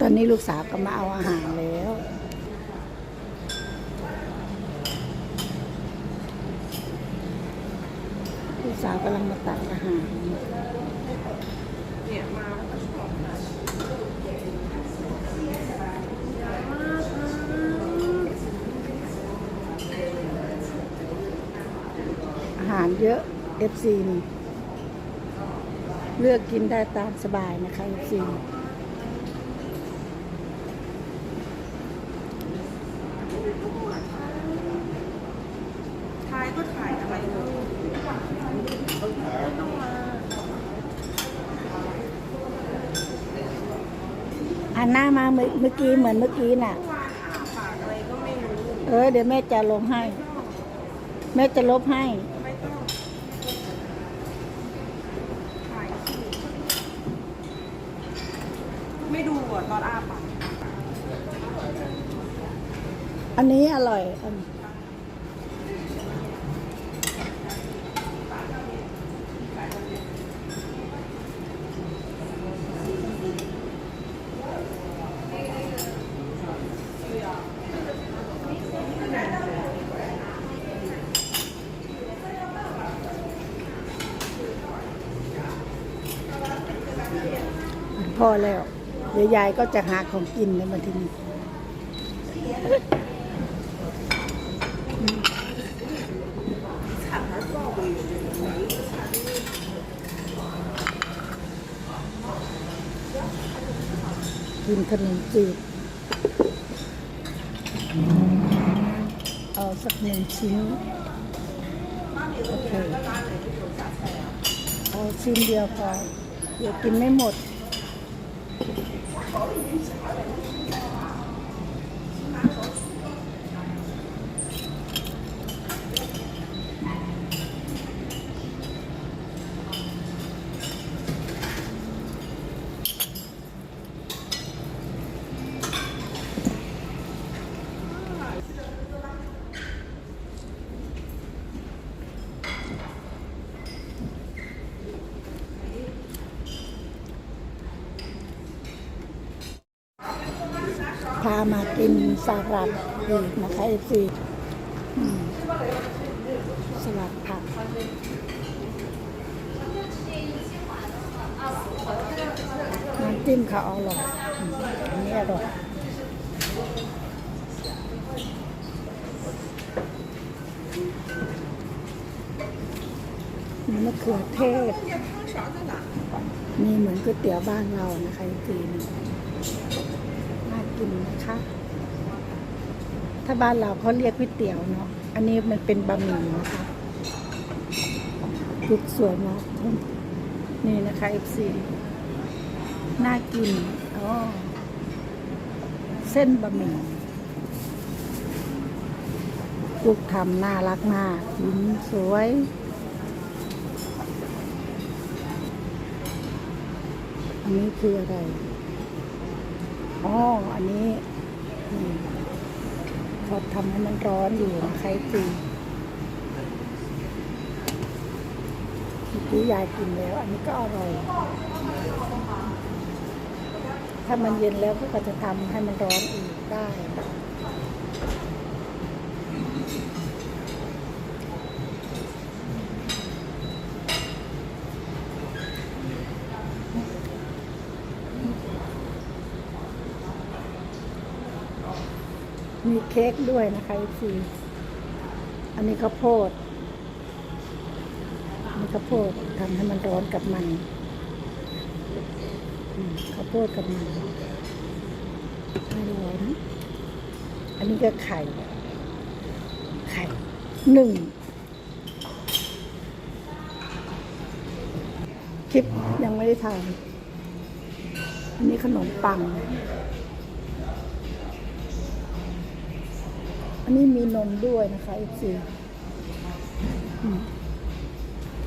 ตอนนี้ลูกสาวก็มาเอาอาหารแล้ว ลูกสาวกำลังมาตักอาหารเนี่ยมาแล้วก็ชอบนะอาหารเยอะ FC นี่เลือกกินได้ตามสบายนะคะ FC ถ่าย ก็ถ่ายอะไรเลยต้องมาอันหน้ามาเมื่อเมื่อกี้เหมือนเมื่อกี้น่ะเมื่อวานอาปากอะไรก็ไม่รู้ เออเดี๋ยวแม่จะลงให้ แม่จะลบให้ ไม่ต้องถ่ายสิไม่ดูอะตอนอาปากอันนี้อร่อยอัน พอแล้ว เดี๋ยวยายก็จะหาของกินในมาทีนี้กินขนมจีบเอาสักหนึ่งชิ้นโอเคเอาชิ้นเดียวพอเดี๋ยวกินไม่หมด We're calling you. มากินสลัดอีกนะคะเอฟซีสลัดผักน้ำจิ้มค่ะอร่อยอันนี้อร่อยนี่มะเขือเทศ นี่เหมือนก๋วยเตี๋ยวบ้านเรานะคะจริงๆ กินนะคะ ถ้าบ้านเราเขาเรียกก๋วยเตี๋ยวเนาะ อันนี้มันเป็นบะหมี่นะคะทุกสวยมากนี่นะคะ FC น่ากินอ๋อเส้นบะหมี่ลูกทำน่ารักมากยิ้มสวย อันนี้คืออะไร อ๋ออันนี้อืมเขาทำให้มันร้อนอยู่นะคะจีเมื่อกี้ยายกินแล้ว อันนี้ก็อร่อย ถ้ามันเย็นแล้วก็จะทำให้มันร้อนอีกได้ มีเค้กด้วยนะคะทีอันนี้ข้าวโพดอันนี้ข้าวโพดทำให้มันร้อนกับมันอืมข้าวโพดกับมันให้ร้อนอันนี้ก็ไข่ ไข่หนึ่งคลิปยังไม่ได้ทำอันนี้ขนมปัง นนี้มีนมด้วยนะคะอีกซี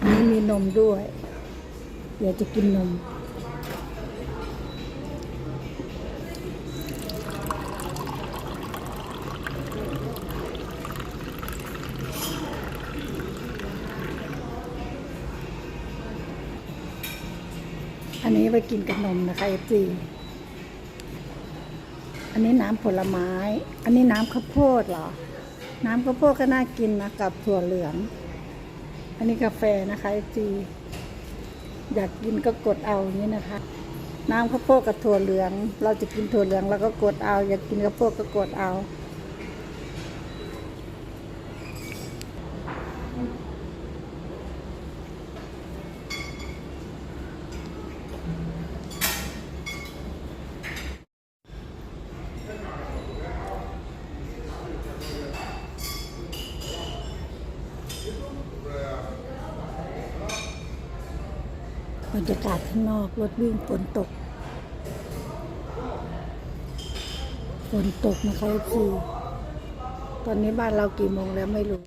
อันนี้มีนมด้วย เดี๋ยวจะกินนม อันนี้ไปกินกับนมนะคะเอฟซี อันนี้น้ำผลไม้ อันนี้น้ำข้าวโพดเหรอ น้ำข้าวโพดก็น่ากินนะกับถั่วเหลือง อันนี้กาแฟนะคะจีอยากกินก็กดเอาอย่างนี้นะคะ น้ำข้าวโพดกับถั่วเหลือง เราจะกินถั่วเหลืองเราก็กดเอา อยากกินข้าวโพดก็กดเอา บรรยากาศข้างนอกรถวิ่งฝนตกฝนตกนะคะคือตอนนี้บ้านเรากี่โมงแล้วไม่รู้